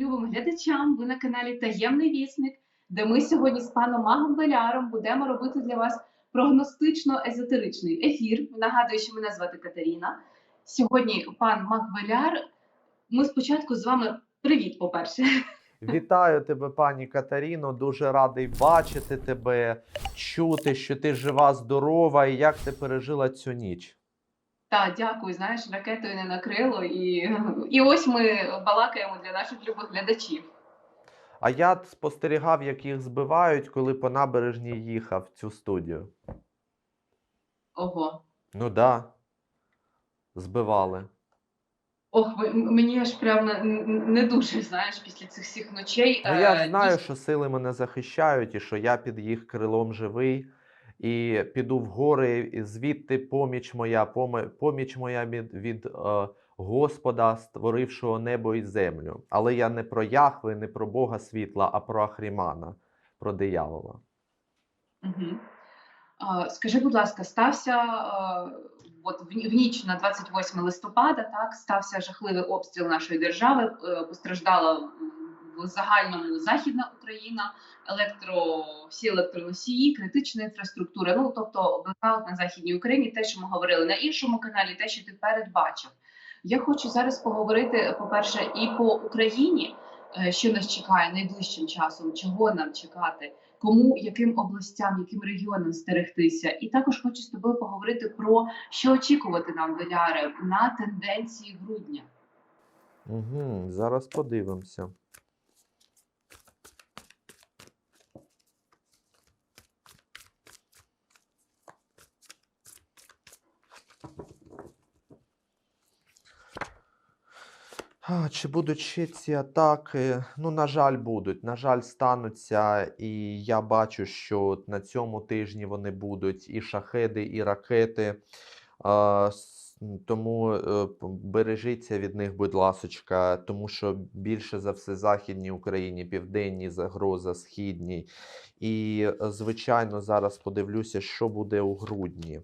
любим глядачам. Ви на каналі Таємний Вісник, де ми сьогодні з паном Магом Беляром будемо робити для вас прогностично-езотеричний ефір. Нагадую, що мене звати Катерина. Сьогодні пан Маг Беляр. Ми спочатку з вами привіт, по-перше. Вітаю тебе, пані Катеріно. Дуже радий бачити тебе, чути, що ти жива, здорова, і як ти пережила цю ніч. Та дякую. Знаєш, ракетою не накрило, і, і ось ми балакаємо для наших любих глядачів. А я спостерігав, як їх збивають, коли по набережній їхав в цю студію. Ого. Ну да, збивали. Ох, мені аж прям не, дуже, знаєш, після цих всіх ночей. Ну, я е, знаю, що сили мене захищають, і що я під їх крилом живий, і піду в гори, і звідти поміч моя, поміч моя від, від е, Господа, створившого небо і землю. Але я не про Яхве, не про Бога світла, а про Ахрімана, про диявола. Угу. Скажи, будь ласка, стався е, от в ніч на 28 листопада, так стався жахливий обстріл нашої держави. е, Постраждала загальному західна Україна, електро всі електроносії, критична інфраструктура. Ну тобто блекаут на західній Україні, те, що ми говорили на іншому каналі, те, що ти передбачив. Я хочу зараз поговорити, по-перше, і по Україні, е, що нас чекає найближчим часом, чого нам чекати кому, яким областям, яким регіонам стерегтися. І також хочу з тобою поговорити про що очікувати нам, Веляре, на тенденції грудня. Угу, зараз подивимося. Чи будуть ще ці атаки? Ну, на жаль, будуть. На жаль, стануться, і я бачу, що на цьому тижні вони будуть і шахеди, і ракети. Тому е, бережіться від них, будь ласочка, тому що більше за все західній Україні, південній загроза, східній. І, е, звичайно, зараз подивлюся, що буде у грудні.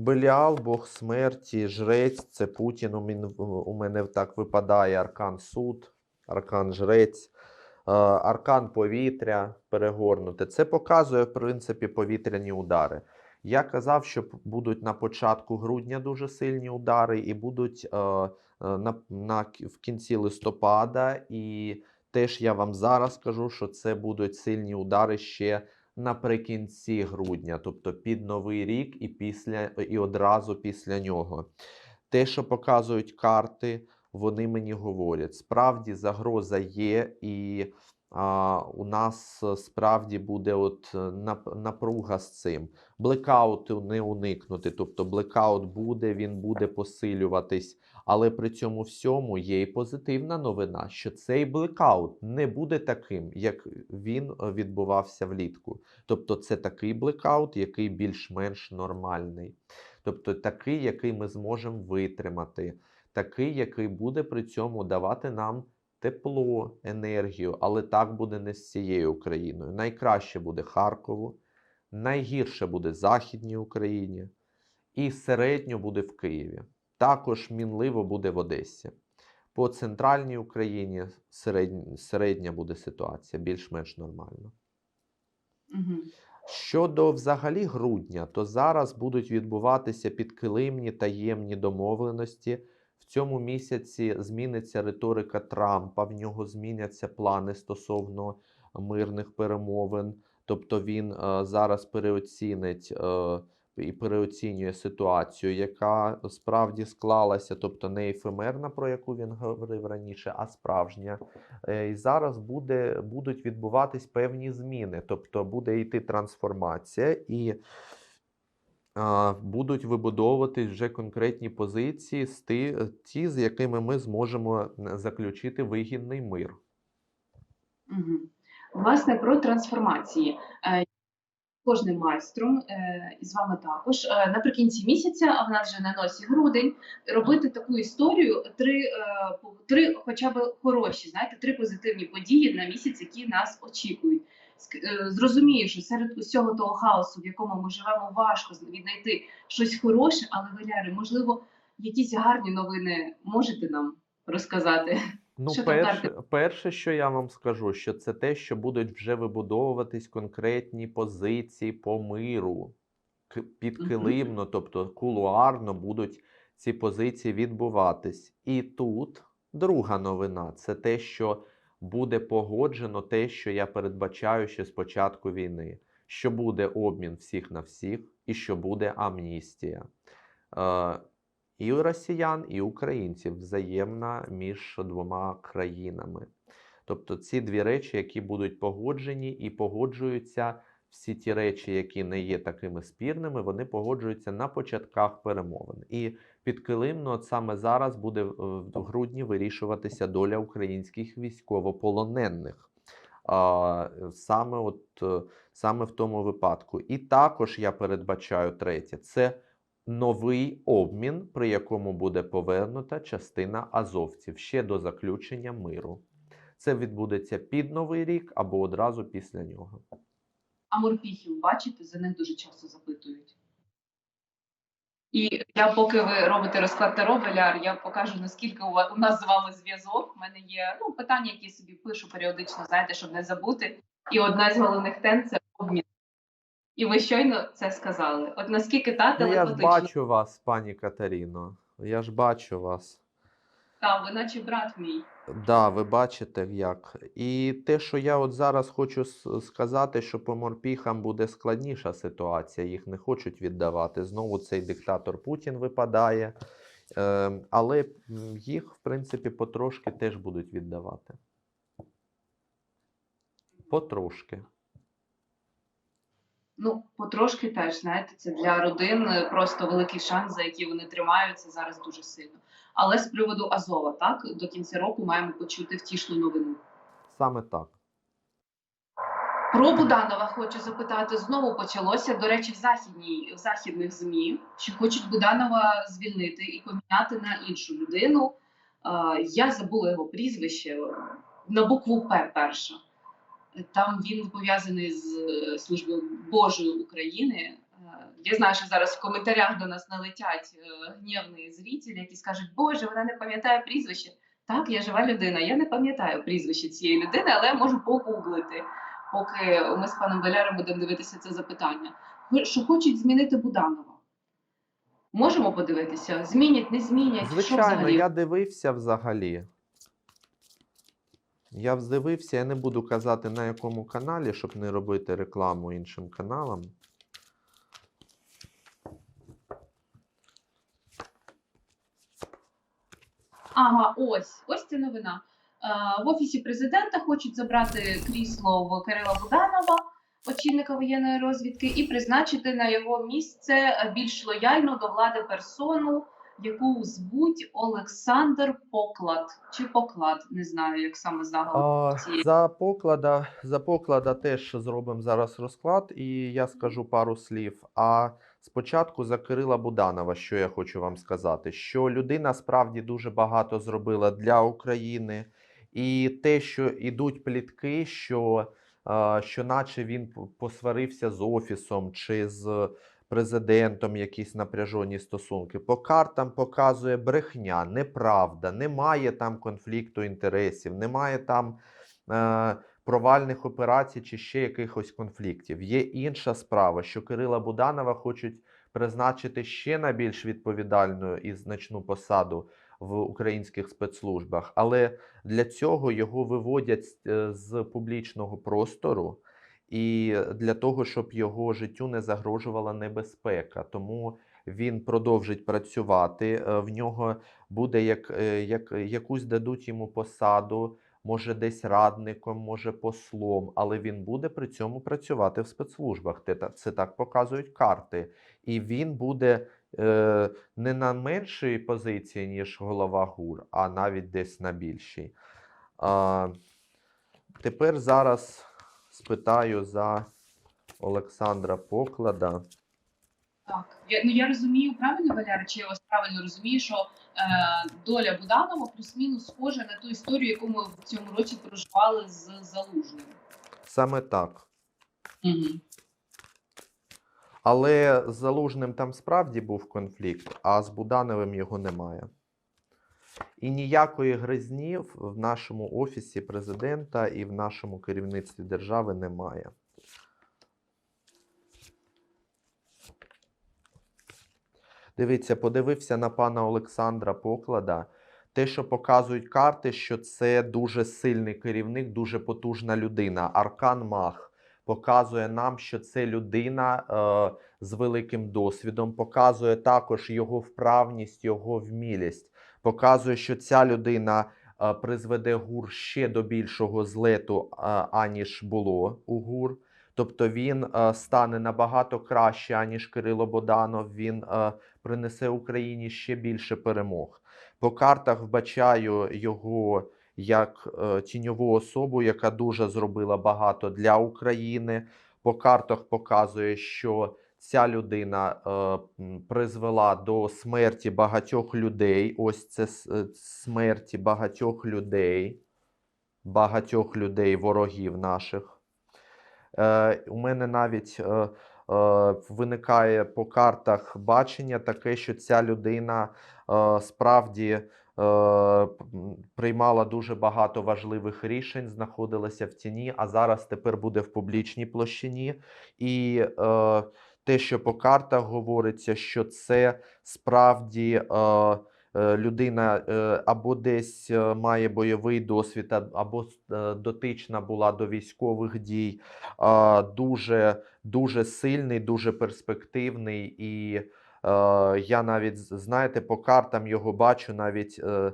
Беліал, Бог смерті, жрець, це Путін. У мене так випадає аркан суд, аркан жрець, е, аркан повітря перегорнуте. Це показує, в принципі, повітряні удари. Я казав, що будуть на початку грудня дуже сильні удари, і будуть е, е, на, на, в кінці листопада. І теж я вам зараз кажу, що це будуть сильні удари ще наприкінці грудня, тобто під Новий рік і після і одразу після нього. Те, що показують карти, вони мені говорять: справді загроза є, і а, у нас справді буде от е, напруга з цим. Блекауту не уникнути. Тобто блекаут буде, він буде посилюватись. Але при цьому всьому є і позитивна новина, що цей блекаут не буде таким, як він е, відбувався влітку. Тобто, це такий блекаут, який більш-менш нормальний. Тобто такий, який ми зможемо витримати, такий, який буде при цьому давати нам тепло, енергію, але так буде не з цією Україною. Найкраще буде Харкову, найгірше буде Західній Україні, і середньо буде в Києві. Також мінливо буде в Одесі. По центральній Україні середня, середня буде ситуація, більш-менш нормально. Угу. Щодо взагалі грудня, то зараз будуть відбуватися підкилимні таємні домовленості. В цьому місяці зміниться риторика Трампа, в нього зміняться плани стосовно мирних перемовин. Тобто він е, зараз переоцінить е, і переоцінює ситуацію, яка справді склалася, тобто не ефемерна, про яку він говорив раніше, а справжня. Е, І зараз буде, будуть відбуватись певні зміни, тобто буде йти трансформація і будуть вибудовуватись вже конкретні позиції, з ті, з якими ми зможемо заключити вигідний мир. Угу. Власне, про трансформації. Кожним майстром, е, і з вами також. Е, наприкінці місяця, а в нас вже на носі грудень, робити таку історію, три, е, три хоча б хороші, знаєте, три позитивні події на місяць, які нас очікують. Зрозумію, що серед усього того хаосу, в якому ми живемо, важко знайти щось хороше, але Валяри, можливо, якісь гарні новини можете нам розказати? Ну, Що перше, далі? перше, що я вам скажу, що це те, що будуть вже вибудовуватись конкретні позиції по миру. Підкилимно, тобто кулуарно будуть ці позиції відбуватись. І тут друга новина це те, що буде погоджено те, що я передбачаю ще з початку війни, що буде обмін всіх на всіх і що буде амністія. Е, і росіян, і українців взаємна між двома країнами. Тобто ці дві речі, які будуть погоджені і погоджуються всі ті речі, які не є такими спірними, вони погоджуються на початках перемовин. І підкилимно от саме зараз буде е, в грудні вирішуватися доля українських військовополонених. Саме, от, е, саме в тому випадку. І також я передбачаю третє: це новий обмін, при якому буде повернута частина азовців ще до заключення миру. Це відбудеться під новий рік або одразу після нього. А морпіхів бачите, за них дуже часто запитують. І я, поки ви робите розклад Таро, Беляр, я покажу, наскільки у, нас з вами зв'язок. У мене є ну, питання, які собі пишу періодично, знаєте, щоб не забути. І одна з головних тем це обмін. І ви щойно це сказали. От наскільки та Ну, я ж бачу вас, пані Катерино. Я ж бачу вас. та, ви наче брат мій. Да, ви бачите як. І те, що я от зараз хочу сказати, що по морпіхам буде складніша ситуація, їх не хочуть віддавати. Знову цей диктатор Путін випадає. Е, але їх, в принципі, потрошки теж будуть віддавати. Потрошки. Ну, потрошки теж, знаєте, це для родин е, просто великий шанс, за який вони тримаються зараз дуже сильно. Але з приводу Азова, так, до кінця року маємо почути втішну новину. Саме так. Про Буданова хочу запитати. Знову почалося, до речі, в західній в західних змі, що хочуть Буданова звільнити і поміняти на іншу людину. Е, я забула його прізвище на букву П перша. Там він пов'язаний з е, службою Божої України. Е, Я знаю, що зараз в коментарях до нас налетять е, гнівні зрителі, які скажуть, Боже, вона не пам'ятає прізвище. Так, я жива людина. Я не пам'ятаю прізвище цієї людини, але можу погуглити поки ми з паном Валяром будемо дивитися це запитання. Що хочуть змінити Буданова? Можемо подивитися? Змінять, не змінять? що Звичайно, взагалі? я дивився взагалі. Я дивився, я не буду казати на якому каналі, щоб не робити рекламу іншим каналам. Ага, ось, ось ця новина. Е, в офісі президента хочуть забрати крісло в Кирила Буданова, очільника воєнної розвідки, і призначити на його місце більш лояльну до влади персону, яку звуть Олександр Поклад чи Поклад, не знаю, як саме загалом. За поклада, за поклада теж зробимо зараз розклад, і я скажу пару слів. А спочатку за Кирила Буданова, що я хочу вам сказати, що людина справді дуже багато зробила для України, і те, що ідуть плітки, що, що наче він посварився з офісом чи з президентом якісь напряжені стосунки. По картам показує брехня, неправда, немає там конфлікту інтересів, немає там е, провальних операцій чи ще якихось конфліктів. Є інша справа, що Кирила Буданова хочуть призначити ще на більш відповідальну і значну посаду в українських спецслужбах, але для цього його виводять е, з публічного простору і для того, щоб його життю не загрожувала небезпека. Тому він продовжить працювати. е, В нього буде як, е, як якусь дадуть йому посаду, може десь радником, може послом, але він буде при цьому працювати в спецслужбах. Це так показують карти. І він буде е, не на меншій позиції, ніж голова ГУР, а навіть десь на більшій. Тепер зараз спитаю за Олександра Поклада. Так, я, ну я розумію правильно, Валяр, чи я вас правильно розумію, що е, доля Буданова плюс-мінус схожа на ту історію, яку ми в цьому році проживали з Залужним. Саме так. Угу. Але з Залужним там справді був конфлікт, а з Будановим його немає. І ніякої гризні в нашому офісі президента і в нашому керівництві держави немає. Дивіться, подивився на пана Олександра Поклада. Те, що показують карти, що це дуже сильний керівник, дуже потужна людина. Аркан Мах показує нам, що це людина е, з великим досвідом, показує також його вправність, його вмілість, показує, що ця людина е, призведе гур ще до більшого злету, е, аніж було у гур. Тобто він е, стане набагато краще, аніж Кирило Боданов. Він принесе Україні ще більше перемог. По картах вбачаю його як тіньову особу, яка дуже зробила багато для України. По картах показує, що ця людина е, призвела до смерті багатьох людей. Ось це е, смерті багатьох людей, багатьох людей, ворогів наших. Е, у мене навіть е, е, виникає по картах бачення таке, що ця людина е, справді е, приймала дуже багато важливих рішень, знаходилася в тіні, а зараз тепер буде в публічній площині. І е, те, що по картах говориться, що це справді. Е, е, Людина е, або десь е, має бойовий досвід, або е, дотична була до військових дій, а, дуже, дуже сильний, дуже перспективний. І е, я навіть, знаєте, по картам його бачу, навіть е, е,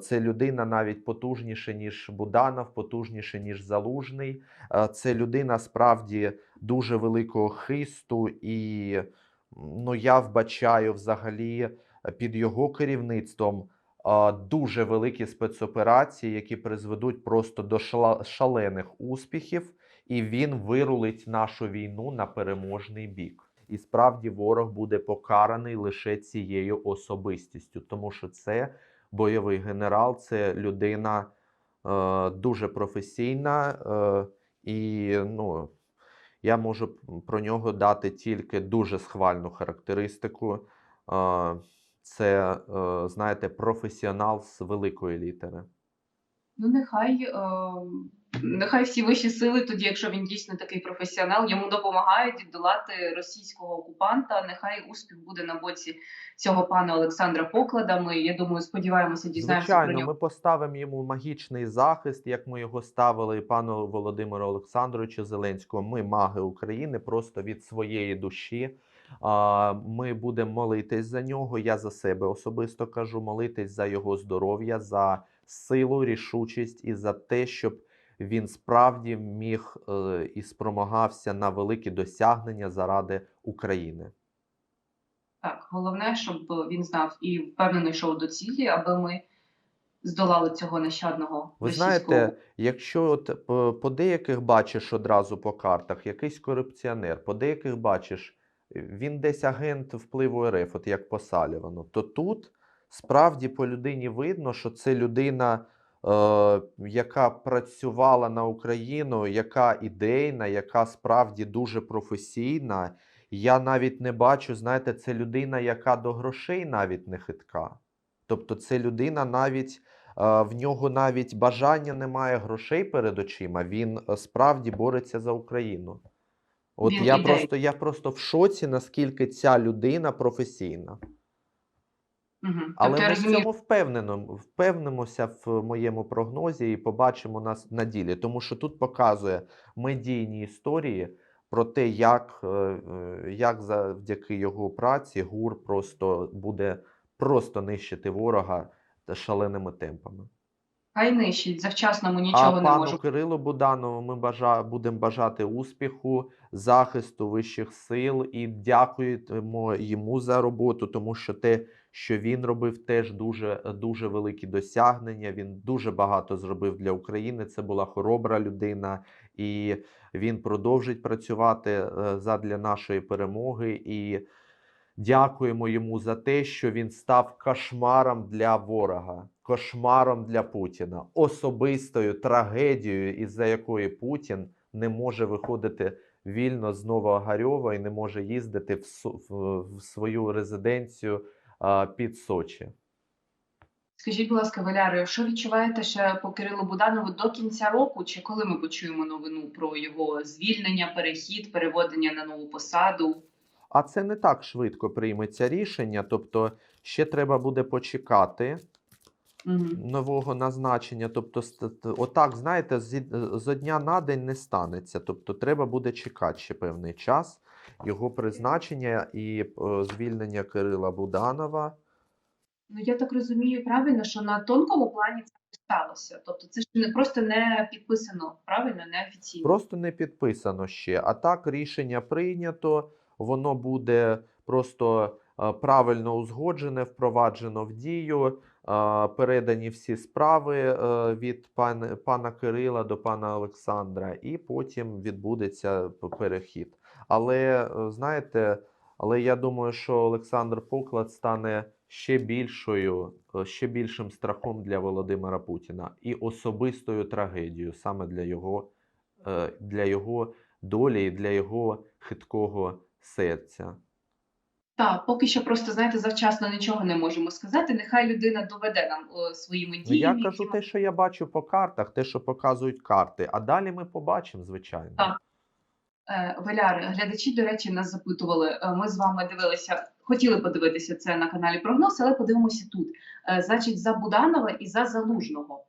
це людина навіть потужніше, ніж Буданов, потужніше, ніж Залужний. Е, Це людина справді дуже великого хисту, і ну, я вбачаю взагалі е, під його керівництвом дуже великі спецоперації, які призведуть просто до шалених успіхів, і він вирулить нашу війну на переможний бік. І справді ворог буде покараний лише цією особистістю, тому що це бойовий генерал, це людина е, дуже професійна, е, і ну, я можу про нього дати тільки дуже схвальну характеристику. Е, це, е, знаєте, професіонал з великої літери. Ну, нехай, е, нехай всі вищі сили, тоді, якщо він дійсно такий професіонал, йому допомагають долати російського окупанта. Нехай успіх буде на боці цього пана Олександра Поклада. Ми, я думаю, сподіваємося, дізнаємося про нього. ми поставимо йому магічний захист, як ми його ставили і пану Володимиру Олександровичу Зеленському. Ми маги України просто від своєї душі. Ми будемо молитись за нього. Я за себе особисто кажу, молитись за його здоров'я, за силу, рішучість і за те, щоб він справді міг е, і спромагався на великі досягнення заради України. Так, головне, щоб він знав і впевнено йшов до цілі, аби ми здолали цього нещадного Ви російського знаєте, якщо от по, деяких бачиш одразу по картах, якийсь корупціонер, по деяких бачиш, він десь агент впливу РФ, от як по Салівану, то тут справді по людині видно, що це людина, яка працювала на Україну, яка ідейна, яка справді дуже професійна. Я навіть не бачу, знаєте, це людина, яка до грошей навіть не хитка. Тобто, це людина навіть. Е, В нього навіть бажання немає грошей перед очима. Він е, справді бореться за Україну. От я просто, я просто в шоці, наскільки ця людина професійна. Угу. Але тобто, ми ми в цьому впевнено, впевнимося в моєму прогнозі і побачимо нас на ділі. Тому що тут показує медійні історії про те, як, е, е, як завдяки його праці ГУР просто буде просто нищити ворога шаленими темпами. Хай нищить, завчасно ми нічого а не пану можемо. Кирилу Буданову ми бажа... будемо бажати успіху, захисту вищих сил і дякуємо йому за роботу, тому що те, що він робив, теж дуже, дуже великі досягнення. Він дуже багато зробив для України. Це була хоробра людина, і він продовжить працювати е, задля нашої перемоги. І дякуємо йому за те, що він став кошмаром для ворога, кошмаром для Путіна, особистою трагедією, із-за якої Путін не може виходити вільно з Новоогарьова і не може їздити в, в, свою резиденцію а, під Сочі. Скажіть, будь ласка, Валяре, що відчуваєте ще по Кирилу Буданову до кінця року? Чи коли ми почуємо новину про його звільнення, перехід, переводення на нову посаду? А це не так швидко прийметься рішення, тобто ще треба буде почекати Угу. нового назначення. Тобто, отак, знаєте, зі, з дня на день не станеться. Тобто, треба буде чекати ще певний час його призначення і е, звільнення Кирила Буданова. Ну я так розумію правильно, що на тонкому плані це не сталося. Тобто, це ж не просто не підписано, правильно, не офіційно. Просто не підписано ще. А так рішення прийнято, воно буде просто е, правильно узгоджене, впроваджено в дію. е, Передані всі справи е, від пан, пана Кирила до пана Олександра, і потім відбудеться перехід. Але знаєте, але я думаю, що Олександр Поклад стане ще більшою, ще більшим страхом для Володимира Путіна і особистою трагедією саме для його для його долі і для його хиткого серця. Так, поки що просто знаєте, завчасно нічого не можемо сказати. Нехай людина доведе нам о, своїми Ну, я кажу те, що я бачу по картах, те, що показують карти. А далі ми побачимо, звичайно. Так. Е, Валяр, глядачі, до речі, нас запитували. е, Ми з вами дивилися, хотіли подивитися це на каналі Прогноз, але подивимося тут. Е, Значить, за Буданова і за Залужного.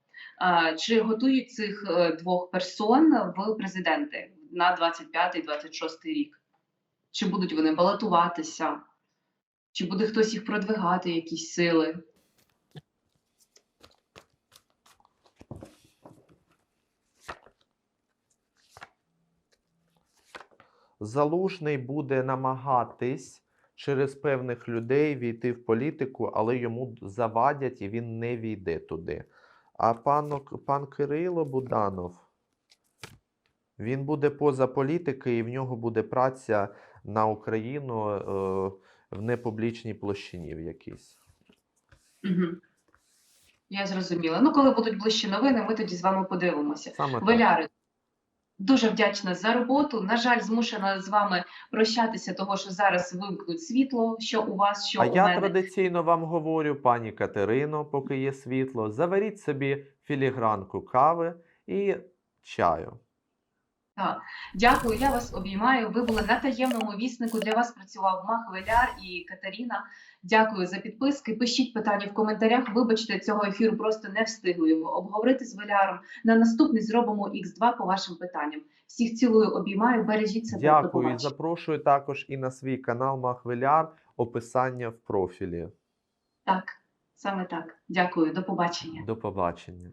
Е, Чи готують цих е, двох персон в президенти на 25-26 рік? Чи будуть вони балотуватися? Чи буде хтось їх продвигати, якісь сили? Залужний буде намагатись через певних людей війти в політику, але йому завадять і він не війде туди. А пан, пан Кирило Буданов, він буде поза політикою, і в нього буде праця на Україну е, в непублічній площині в якійсь. Угу. Я зрозуміла. Ну, коли будуть ближчі новини, ми тоді з вами подивимося. Саме так. Валяри, дуже вдячна за роботу. На жаль, змушена з вами прощатися, того що зараз вимкнуть світло, що у вас, що А у я мене. традиційно вам говорю, пані Катерино, поки є світло, заваріть собі філігранку кави і чаю. Дякую, я вас обіймаю. Ви були на таємному віснику. Для вас працював Мах Веляр і Катерина. Дякую за підписки. Пишіть питання в коментарях. Вибачте, цього ефіру просто не встигли його обговорити з Веляром. На наступний зробимо Х2 по вашим питанням. Всіх цілую, обіймаю. Бережіть себе. Дякую і запрошую також і на свій канал Махвеляр. Описання в профілі. Так, саме так. Дякую, до побачення. До побачення.